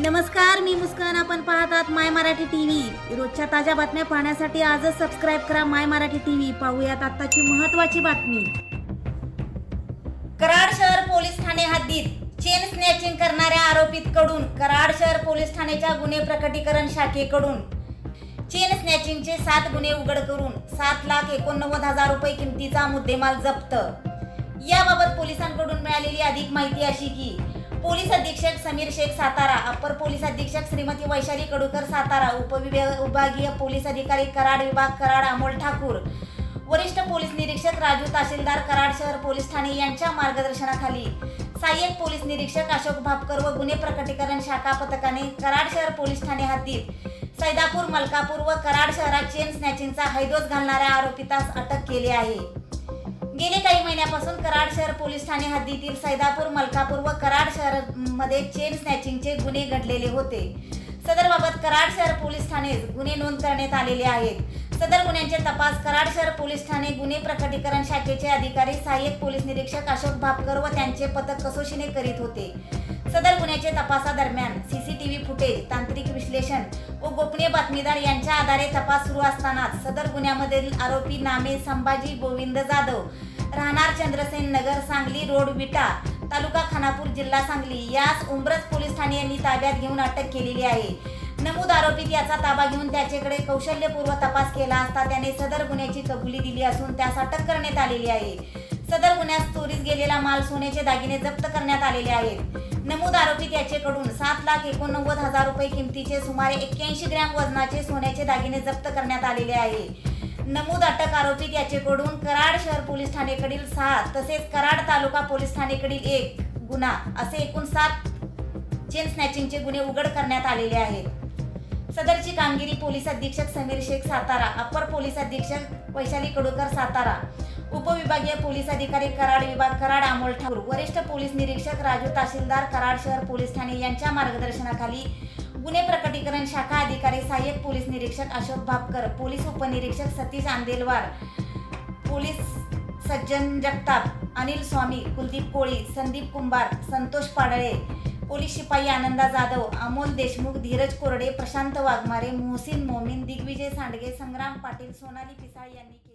नमस्कार मी मुस्कान. आपण पाहतात माय मराठी टीव्ही. रोजच्या ताज्या बातम्या पाहण्यासाठी आजच सबस्क्राईब करा माय मराठी टीव्ही. पाहूयात आताची महत्वाची बातमी. कराड शहर पोलीस ठाणे हद्दीत चेन स्नॅचिंग करणाऱ्या आरोपीकडून कराड शहर पोलीस ठाण्याच्या गुन्हे प्रकटीकरण शाखेकडून चेन स्नॅचिंगचे सात गुन्हे उघड करून सात लाख एकोणनव्वद हजार रुपये किमतीचा मुद्देमाल जप्त. याबाबत पोलिसांकडून मिळालेली अधिक माहिती अशी की पोलीस अधीक्षक समीर शेख सातारा अप्पर पोलीस अधीक्षक श्रीमती वैशाली कडूकर सातारा उपविभागीय पोलीस अधिकारी कराड विभाग कराड अमोल ठाकूर वरिष्ठ पोलीस निरीक्षक राजू तहसीलदार कराड शहर पोलीस ठाणे यांच्या मार्गदर्शनाखाली सहाय्यक पोलीस निरीक्षक अशोक भापकर व गुन्हे प्रकटीकरण शाखा पथकाने कराड शहर पोलीस ठाणे हद्दीत सैदापूर मलकापूर व कराड शहरात चेन स्नॅचिंगचा हैदोस घालणाऱ्या आरोपितास अटक केली आहे. गेले काही महिन्यापासून कराड शहर पोलीस ठाणे हद्दीतील सैदापूर मलकापूर व कराड शहरमध्ये चेन स्नॅचिंगचे गुन्हे घडलेले होते. सदर बाबत कराड शहर पोलीस ठाणे गुन्हे नोंद करण्यात आलेले आहेत. सदर गुन्ह्यांचे तपास कराड शहर पोलीस ठाणे गुन्हे प्रकटीकरण शाखेचे अधिकारी सहाय्यक पोलीस निरीक्षक अशोक भापकर व त्यांचे पथक कसोशीने करीत होते. सदर गुन्ह्याचे तपासादरम्यान सीसीटीव्ही फुटेज तांत्रिक विश्लेषण व गोपनीय बातमीदार यांच्या आधारे तपास सुरू असतानाच सदर गुन्ह्यामधील आरोपी नामे संभाजी गोविंद जाधव राहणार चंद्रसेन नगर सांगली रोड विटा तालुका खानापूर जिल्हा सांगली. यास उंब्रज पोलीस ठाणे यांनी ताब्यात घेऊन अटक केलेली आहे. नमूद आरोपीत याचा ताबा घेऊन त्याच्याकडे कौशल्यपूर्व तपास केला असता त्याने सदर गुन्ह्याची कबुली दिली असून त्यास अटक करण्यात आलेली आहे. सदर गुन्ह्यात चोरीस गेलेला माल सोन्याचे दागिने जप्त करण्यात आलेले आहेत. नमूद आरोपीत याचेकडून सात लाख एकोणनव्वद हजार रुपये किमतीचे सुमारे एक्क्याऐंशी ग्रॅम वजनाचे सोन्याचे दागिने जप्त करण्यात आलेले आहे. नमूद अटक आरोपीत याचेकडून कराड शहर पोलीस ठाणेकडील सहा तसेच कराड तालुका पोलीस ठाणेकडील एक गुन्हा असे एकूण सात चेन स्नॅचिंगचे गुन्हे उघड करण्यात आलेले आहेत. सदरची कामगिरी पोलीस अधीक्षक समीर शेख सातारा अप्पर पोलीस अधीक्षक वैशाली कडूकर सातारा उपविभागीय पोलीस अधिकारी कराड विभाग कराड अमोल ठाकूर वरिष्ठ पोलीस निरीक्षक राजू तहसीलदार कराड शहर पोलीस ठाणे यांच्या मार्गदर्शनाखाली गुन्हे प्रकटीकरण शाखा अधिकारी सहाय्यक पोलीस निरीक्षक अशोक भापकर पोलीस उपनिरीक्षक सतीश आंदेलवार पोलीस सज्जन जगताप अनिल स्वामी कुलदीप कोळी संदीप कुंभार संतोष पाडळे पोलीस शिपाई आनंदा जाधव अमोल देशमुख धीरज कोरडे प्रशांत वाघमारे मोहसिन मोमीन दिग्विजय सांडगे संग्राम पाटील सोनाली पिसाळ यांनी